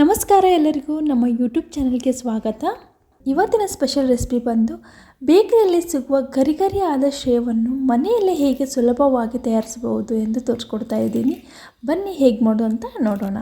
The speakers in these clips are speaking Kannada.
ನಮಸ್ಕಾರ ಎಲ್ಲರಿಗೂ. ನಮ್ಮ ಯೂಟ್ಯೂಬ್ ಚಾನಲ್ಗೆ ಸ್ವಾಗತ. ಇವತ್ತಿನ ಸ್ಪೆಷಲ್ ರೆಸಿಪಿ ಬಂದು ಬೇಕರಿಯಲ್ಲಿ ಸಿಗುವ ಗರಿ ಆದ ಶೇವನ್ನು ಮನೆಯಲ್ಲೇ ಹೇಗೆ ಸುಲಭವಾಗಿ ತಯಾರಿಸಬಹುದು ಎಂದು ತೋರಿಸ್ಕೊಡ್ತಾ ಇದ್ದೀನಿ. ಬನ್ನಿ ಹೇಗೆ ಮಾಡು ಅಂತ ನೋಡೋಣ.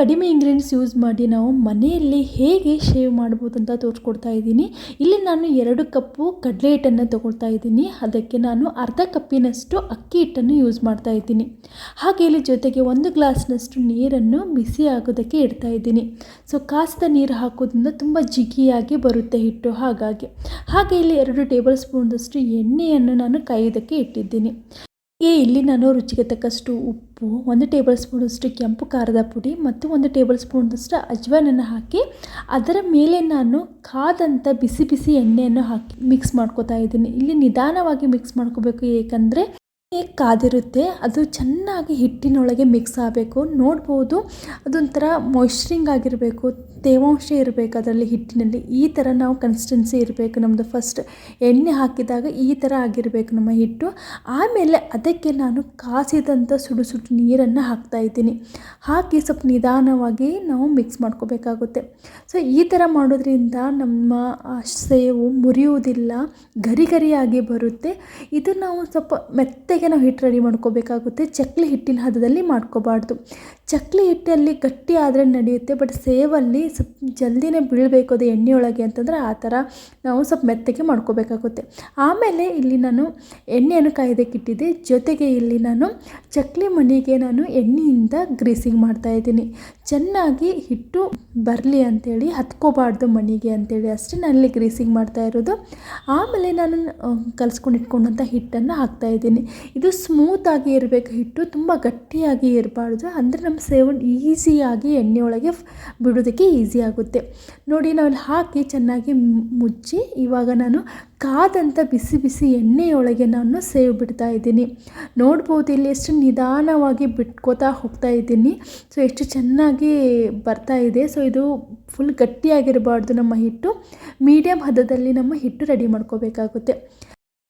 ಕಡಿಮೆ ಇಂಗ್ರೀಡಿಯೆಂಟ್ಸ್ ಯೂಸ್ ಮಾಡಿ ನಾವು ಮನೆಯಲ್ಲಿ ಹೇಗೆ ಶೇವ್ ಮಾಡ್ಬೋದು ಅಂತ ತೋರಿಸ್ಕೊಡ್ತಾ ಇದ್ದೀನಿ. ಇಲ್ಲಿ ನಾನು ಎರಡು ಕಪ್ಪು ಕಡಲೆ ಹಿಟ್ಟನ್ನು ತೊಗೊಳ್ತಾ ಇದ್ದೀನಿ. ಅದಕ್ಕೆ ನಾನು ಅರ್ಧ ಕಪ್ಪಿನಷ್ಟು ಅಕ್ಕಿ ಹಿಟ್ಟನ್ನು ಯೂಸ್ ಮಾಡ್ತಾ ಇದ್ದೀನಿ. ಹಾಗೆ ಇಲ್ಲಿ ಜೊತೆಗೆ ಒಂದು ಗ್ಲಾಸ್ನಷ್ಟು ನೀರನ್ನು ಬಿಸಿ ಆಗೋದಕ್ಕೆ ಇಡ್ತಾ ಇದ್ದೀನಿ. ಸೊ ಕಾಸಿದ ನೀರು ಹಾಕೋದ್ರಿಂದ ತುಂಬ ಜಿಗಿಯಾಗಿ ಬರುತ್ತೆ ಹಿಟ್ಟು ಹಾಗಾಗಿ. ಹಾಗೆ ಇಲ್ಲಿ ಎರಡು ಟೇಬಲ್ ಸ್ಪೂನ್ದಷ್ಟು ಎಣ್ಣೆಯನ್ನು ನಾನು ಕಾಯೋದಕ್ಕೆ ಇಟ್ಟಿದ್ದೀನಿ. ಹೀಗೆ ಇಲ್ಲಿ ನಾನು ರುಚಿಗೆ ತಕ್ಕಷ್ಟು ಉಪ್ಪು, ಒಂದು ಟೇಬಲ್ ಸ್ಪೂನಷ್ಟು ಕೆಂಪು ಖಾರದ ಪುಡಿ ಮತ್ತು ಒಂದು ಟೇಬಲ್ ಸ್ಪೂನಷ್ಟು ಅಜ್ವಾನನ್ನು ಹಾಕಿ ಅದರ ಮೇಲೆ ನಾನು ಕಾದಂಥ ಬಿಸಿ ಬಿಸಿ ಎಣ್ಣೆಯನ್ನು ಹಾಕಿ ಮಿಕ್ಸ್ ಮಾಡ್ಕೋತಾ ಇದ್ದೀನಿ. ಇಲ್ಲಿ ನಿಧಾನವಾಗಿ ಮಿಕ್ಸ್ ಮಾಡ್ಕೋಬೇಕು ಏಕೆಂದರೆ ಕಾದಿರುತ್ತೆ, ಅದು ಚೆನ್ನಾಗಿ ಹಿಟ್ಟಿನೊಳಗೆ ಮಿಕ್ಸ್ ಆಗಬೇಕು. ನೋಡ್ಬೋದು, ಅದೊಂಥರ ಮಾಯ್ಶ್ಚರಿಂಗ್ ಆಗಿರಬೇಕು, ತೇವಾಂಶ ಇರಬೇಕು ಅದರಲ್ಲಿ ಹಿಟ್ಟಿನಲ್ಲಿ. ಈ ಥರ ನಾವು ಕನ್ಸಿಸ್ಟೆನ್ಸಿ ಇರಬೇಕು. ನಮ್ಮದು ಫಸ್ಟ್ ಎಣ್ಣೆ ಹಾಕಿದಾಗ ಈ ಥರ ಆಗಿರಬೇಕು ನಮ್ಮ ಹಿಟ್ಟು. ಆಮೇಲೆ ಅದಕ್ಕೆ ನಾನು ಕಾಸಿದಂಥ ಸುಡು ಸುಡು ನೀರನ್ನು ಹಾಕ್ತಾಯಿದ್ದೀನಿ ಹಾಕಿ ಸ್ವಲ್ಪ ನಿಧಾನವಾಗಿ ನಾವು ಮಿಕ್ಸ್ ಮಾಡ್ಕೋಬೇಕಾಗುತ್ತೆ. ಸೊ ಈ ಥರ ಮಾಡೋದ್ರಿಂದ ನಮ್ಮ ಸೇವು ಮುರಿಯುವುದಿಲ್ಲ ಗರಿ ಗರಿಯಾಗಿ ಬರುತ್ತೆ. ಇದು ನಾವು ಸ್ವಲ್ಪ ಮೆತ್ತಗೆ ನಾವು ಹಿಟ್ಟು ರೆಡಿ ಮಾಡ್ಕೋಬೇಕಾಗುತ್ತೆ. ಚಕ್ಲಿ ಹಿಟ್ಟಿನ ಹದದಲ್ಲಿ ಮಾಡ್ಕೋಬಾರ್ದು. ಚಕ್ಲಿ ಹಿಟ್ಟಲ್ಲಿ ಗಟ್ಟಿ ಆದರೆ ನಡೆಯುತ್ತೆ ಬಟ್ ಸೇವಲ್ಲಿ ಸ್ವಲ್ಪ ಜಲ್ದಿನೇ ಬೀಳಬೇಕು ಅದು ಎಣ್ಣೆಯೊಳಗೆ ಅಂತಂದರೆ ಆ ಥರ ನಾವು ಸ್ವಲ್ಪ ಮೆತ್ತಗೆ ಮಾಡ್ಕೋಬೇಕಾಗುತ್ತೆ. ಆಮೇಲೆ ಇಲ್ಲಿ ನಾನು ಎಣ್ಣೆಯನ್ನು ಕಾಯ್ದಕ್ಕಿಟ್ಟಿದ್ದೆ ಜೊತೆಗೆ ಇಲ್ಲಿ ನಾನು ಚಕ್ಲಿ ಮಣಿಗೆ ನಾನು ಎಣ್ಣೆಯಿಂದ ಗ್ರೀಸಿಂಗ್ ಮಾಡ್ತಾಯಿದ್ದೀನಿ ಚೆನ್ನಾಗಿ ಹಿಟ್ಟು ಬರಲಿ ಅಂಥೇಳಿ ಹತ್ಕೋಬಾರ್ದು ಮಣಿಗೆ ಅಂತೇಳಿ ಅಷ್ಟೇ ನಾನಲ್ಲಿ ಗ್ರೀಸಿಂಗ್ ಮಾಡ್ತಾ ಇರೋದು. ಆಮೇಲೆ ನಾನು ಕಲಿಸ್ಕೊಂಡು ಇಟ್ಕೊಂಡಂಥ ಹಿಟ್ಟನ್ನು ಹಾಕ್ತಾಯಿದ್ದೀನಿ ಇದು ಸ್ಮೂತಾಗಿ ಇರಬೇಕು ಹಿಟ್ಟು, ತುಂಬ ಗಟ್ಟಿಯಾಗಿ ಇರಬಾರ್ದು. ಅಂದರೆ ನಮ್ಮ ಸೇವನ್ ಈಸಿಯಾಗಿ ಎಣ್ಣೆಯೊಳಗೆ ಬಿಡೋದಕ್ಕೆ ಈಸಿ ಆಗುತ್ತೆ. ನೋಡಿ ನಾವು ಹಾಕಿ ಚೆನ್ನಾಗಿ ಮುಚ್ಚಿ, ಇವಾಗ ನಾನು ಕಾದಂಥ ಬಿಸಿ ಬಿಸಿ ಎಣ್ಣೆಯೊಳಗೆ ನಾನು ಸೇವ್ ಬಿಡ್ತಾ ಇದ್ದೀನಿ. ನೋಡ್ಬೋದು ಇಲ್ಲಿ ಎಷ್ಟು ನಿಧಾನವಾಗಿ ಬಿಟ್ಕೋತಾ ಹೋಗ್ತಾ ಇದ್ದೀನಿ. ಸೊ, ಎಷ್ಟು ಚೆನ್ನಾಗಿ ಬರ್ತಾ ಇದೆ. ಸೊ, ಇದು ಫುಲ್ ಗಟ್ಟಿಯಾಗಿರಬಾರ್ದು ನಮ್ಮ ಹಿಟ್ಟು. ಮೀಡಿಯಮ್ ಹದದಲ್ಲಿ ನಮ್ಮ ಹಿಟ್ಟು ರೆಡಿ ಮಾಡ್ಕೋಬೇಕಾಗುತ್ತೆ.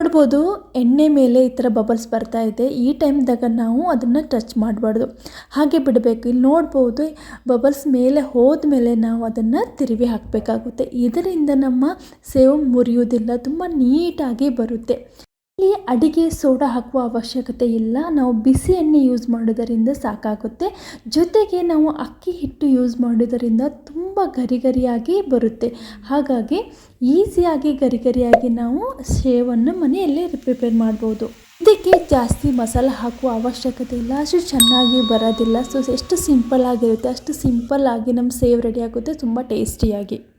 ನೋಡ್ಬೋದು, ಎಣ್ಣೆ ಮೇಲೆ ಈ ಥರ ಬಬಲ್ಸ್ ಬರ್ತಾ ಇದೆ. ಈ ಟೈಮ್ದಾಗ ನಾವು ಅದನ್ನು ಟಚ್ ಮಾಡಬಾರ್ದು. ಹಾಗೆ ಬಿಡಬೇಕು. ಇಲ್ಲಿ ನೋಡ್ಬೋದು ಬಬಲ್ಸ್ ಮೇಲೆ ಹೋದ ಮೇಲೆ ನಾವು ಅದನ್ನು ತಿರುವಿ ಹಾಕಬೇಕಾಗುತ್ತೆ. ಇದರಿಂದ ನಮ್ಮ ಸೇವು ಮುರಿಯೋದಿಲ್ಲ ತುಂಬ ನೀಟಾಗಿ ಬರುತ್ತೆ. ಇಲ್ಲಿ ಅಡಿಗೆ ಸೋಡಾ ಹಾಕುವ ಅವಶ್ಯಕತೆ ಇಲ್ಲ. ನಾವು ಬಿಸಿ ಎಣ್ಣೆ ಯೂಸ್ ಮಾಡೋದರಿಂದ ಸಾಕಾಗುತ್ತೆ. ಜೊತೆಗೆ ನಾವು ಅಕ್ಕಿ ಹಿಟ್ಟು ಯೂಸ್ ಮಾಡೋದರಿಂದ ತುಂಬ ಗರಿ ಗರಿಯಾಗಿ ಬರುತ್ತೆ. ಹಾಗಾಗಿ ಈಸಿಯಾಗಿ ಗರಿಗರಿಯಾಗಿ ನಾವು ಶೇವನ್ನು ಮನೆಯಲ್ಲೇ ಪ್ರಿಪೇರ್ ಮಾಡ್ಬೋದು. ಇದಕ್ಕೆ ಜಾಸ್ತಿ ಮಸಾಲ ಹಾಕುವ ಅವಶ್ಯಕತೆ ಇಲ್ಲ. ಅಷ್ಟು ಚೆನ್ನಾಗಿ ಬರೋದಿಲ್ಲ. ಸೊ ಎಷ್ಟು ಸಿಂಪಲ್ ಆಗಿರುತ್ತೆ, ಅಷ್ಟು ಸಿಂಪಲ್ ಆಗಿ ನಮ್ಮ ಸೇವ್ ರೆಡಿ ಆಗುತ್ತೆ. ತುಂಬ ಟೇಸ್ಟಿಯಾಗಿ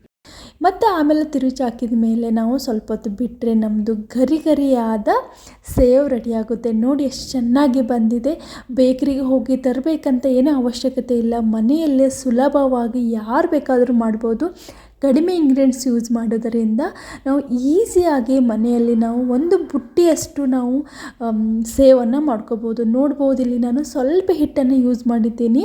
ಮತ್ತು ಆಮೇಲೆ ತಿರುಚಿ ಹಾಕಿದ ಮೇಲೆ ನಾವು ಸ್ವಲ್ಪ ಹೊತ್ತು ಬಿಟ್ಟರೆ ನಮ್ಮದು ಗರಿ ಗರಿಯಾದ ಸೇವ್ ರೆಡಿಯಾಗುತ್ತೆ. ನೋಡಿ ಎಷ್ಟು ಚೆನ್ನಾಗಿ ಬಂದಿದೆ. ಬೇಕ್ರಿಗೆ ಹೋಗಿ ತರಬೇಕಂತ ಏನೂ ಅವಶ್ಯಕತೆ ಇಲ್ಲ. ಮನೆಯಲ್ಲೇ ಸುಲಭವಾಗಿ ಯಾರು ಬೇಕಾದರೂ ಮಾಡ್ಬೋದು. ಕಡಿಮೆ ಇಂಗ್ರೀಡಿಯೆಂಟ್ಸ್ ಯೂಸ್ ಮಾಡೋದರಿಂದ ನಾವು ಈಸಿಯಾಗಿ ಮನೆಯಲ್ಲಿ ನಾವು ಒಂದು ಬುಟ್ಟಿಯಷ್ಟು ನಾವು ಸೇವನ್ನು ಮಾಡ್ಕೋಬೋದು. ನೋಡ್ಬೋದು, ಇಲ್ಲಿ ನಾನು ಸ್ವಲ್ಪ ಹಿಟ್ಟನ್ನು ಯೂಸ್ ಮಾಡಿದ್ದೀನಿ.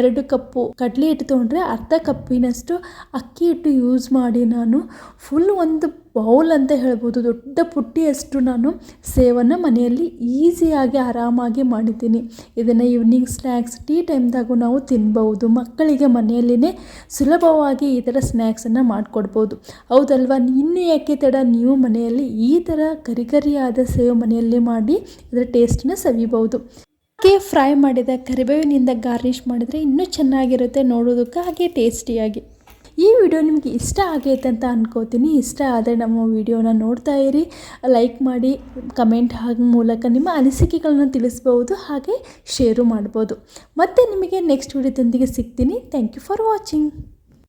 ಎರಡು ಕಪ್ಪು ಕಡಲೆ ಹಿಟ್ಟು ತೊಗೊಂಡ್ರೆ ಅರ್ಧ ಕಪ್ಪಿನಷ್ಟು ಅಕ್ಕಿ ಹಿಟ್ಟು ಯೂಸ್ ಮಾಡಿ ನಾನು ಫುಲ್ ಒಂದು ಬೌಲ್ ಅಂತ ಹೇಳ್ಬೋದು, ದೊಡ್ಡ ಪುಟ್ಟಿಯಷ್ಟು ನಾನು ಸೇವನ್ನು ಮನೆಯಲ್ಲಿ ಈಸಿಯಾಗಿ ಆರಾಮಾಗಿ ಮಾಡಿದ್ದೀನಿ. ಇದನ್ನು ಈವ್ನಿಂಗ್ ಸ್ನ್ಯಾಕ್ಸ್ ಟೀ ಟೈಮ್ದಾಗೂ ನಾವು ತಿನ್ಬೋದು. ಮಕ್ಕಳಿಗೆ ಮನೆಯಲ್ಲೇ ಸುಲಭವಾಗಿ ಈ ಥರ ಸ್ನ್ಯಾಕ್ಸನ್ನು ಮಾಡಿಕೊಡ್ಬೋದು. ಹೌದಲ್ವಾ? ಇನ್ನು ಯಾಕೆ ತಡ? ನೀವು ಮನೆಯಲ್ಲಿ ಈ ಥರ ಕರಿಕರಿಯಾದ ಸೇವು ಮನೆಯಲ್ಲಿ ಮಾಡಿ ಇದರ ಟೇಸ್ಟನ್ನ ಸವಿಬೋದು. ಹಾಗೆ ಫ್ರೈ ಮಾಡಿದ ಕರಿಬೇವಿನಿಂದ ಗಾರ್ನಿಷ್ ಮಾಡಿದರೆ ಇನ್ನೂ ಚೆನ್ನಾಗಿರುತ್ತೆ ನೋಡೋದಕ್ಕೆ, ಹಾಗೆ ಟೇಸ್ಟಿಯಾಗಿ ಈ ವಿಡಿಯೋ ನಿಮಗೆ ಇಷ್ಟ ಆಗೈತೆ ಅಂತ ಅನ್ಕೋತೀನಿ. ಇಷ್ಟ ಆದರೆ ನಮ್ಮ ವಿಡಿಯೋನ ನೋಡ್ತಾ ಇರಿ. ಲೈಕ್ ಮಾಡಿ, ಕಮೆಂಟ್ ಹಾಗೆ ಮೂಲಕ ನಿಮ್ಮ ಅನಿಸಿಕೆಗಳನ್ನ ತಿಳಿಸ್ಬೋದು ಹಾಗೆ ಶೇರು ಮಾಡ್ಬೋದು. ಮತ್ತು ನಿಮಗೆ ನೆಕ್ಸ್ಟ್ ವಿಡಿಯೋದೊಂದಿಗೆ ಸಿಗ್ತೀನಿ. Thank you for watching